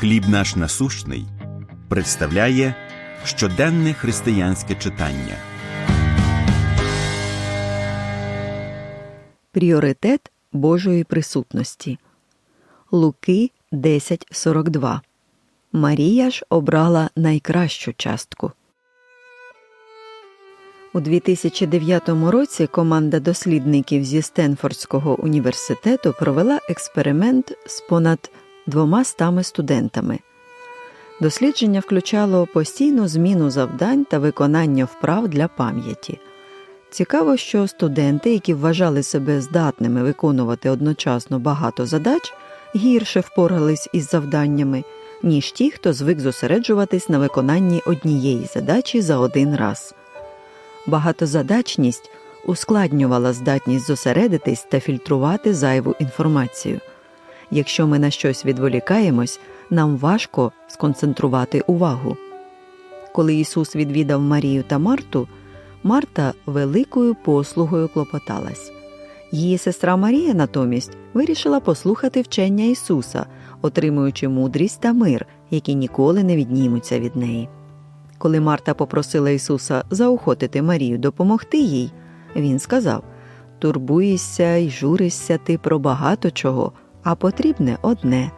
Хліб наш насущний представляє щоденне християнське читання. Пріоритет Божої присутності. Луки 10.42. Марія ж обрала найкращу частку. У 2009 році команда дослідників зі Стенфордського університету провела експеримент з понад двома стами студентами. Дослідження включало постійну зміну завдань та виконання вправ для пам'яті. Цікаво, що студенти, які вважали себе здатними виконувати одночасно багато задач, гірше впорались із завданнями, ніж ті, хто звик зосереджуватись на виконанні однієї задачі за один раз. Багатозадачність ускладнювала здатність зосередитись та фільтрувати зайву інформацію. Якщо ми на щось відволікаємось, нам важко сконцентрувати увагу. Коли Ісус відвідав Марію та Марту, Марта великою послугою клопоталась. Її сестра Марія натомість вирішила послухати вчення Ісуса, отримуючи мудрість та мир, які ніколи не віднімуться від неї. Коли Марта попросила Ісуса заохотити Марію допомогти їй, він сказав Турбуєшся й журишся ти про багато чого, а потрібне одне.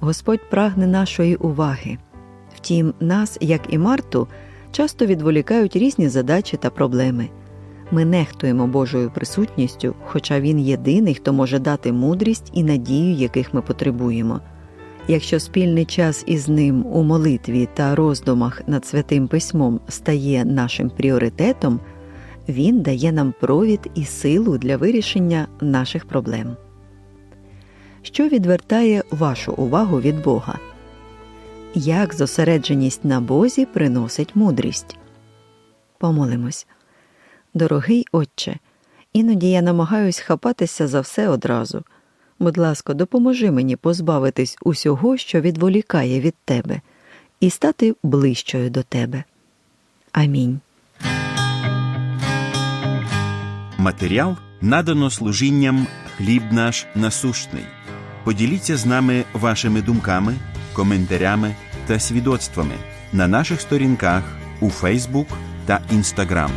Господь прагне нашої уваги. Втім, нас, як і Марту, часто відволікають різні задачі та проблеми. Ми нехтуємо Божою присутністю, хоча Він єдиний, хто може дати мудрість і надію, яких ми потребуємо. Якщо спільний час із ним у молитві та роздумах над святим письмом стає нашим пріоритетом, він дає нам провід і силу для вирішення наших проблем. Що відвертає вашу увагу від Бога? Як зосередженість на Бозі приносить мудрість? Помолимось. Дорогий Отче, іноді я намагаюсь хапатися за все одразу. Будь ласка, допоможи мені позбавитись усього, що відволікає від тебе, і стати ближчою до тебе. Амінь. Матеріал надано служінням хліб наш насущний. Поділіться з нами вашими думками, коментарями та свідоцтвами на наших сторінках у Фейсбук та Інстаграм.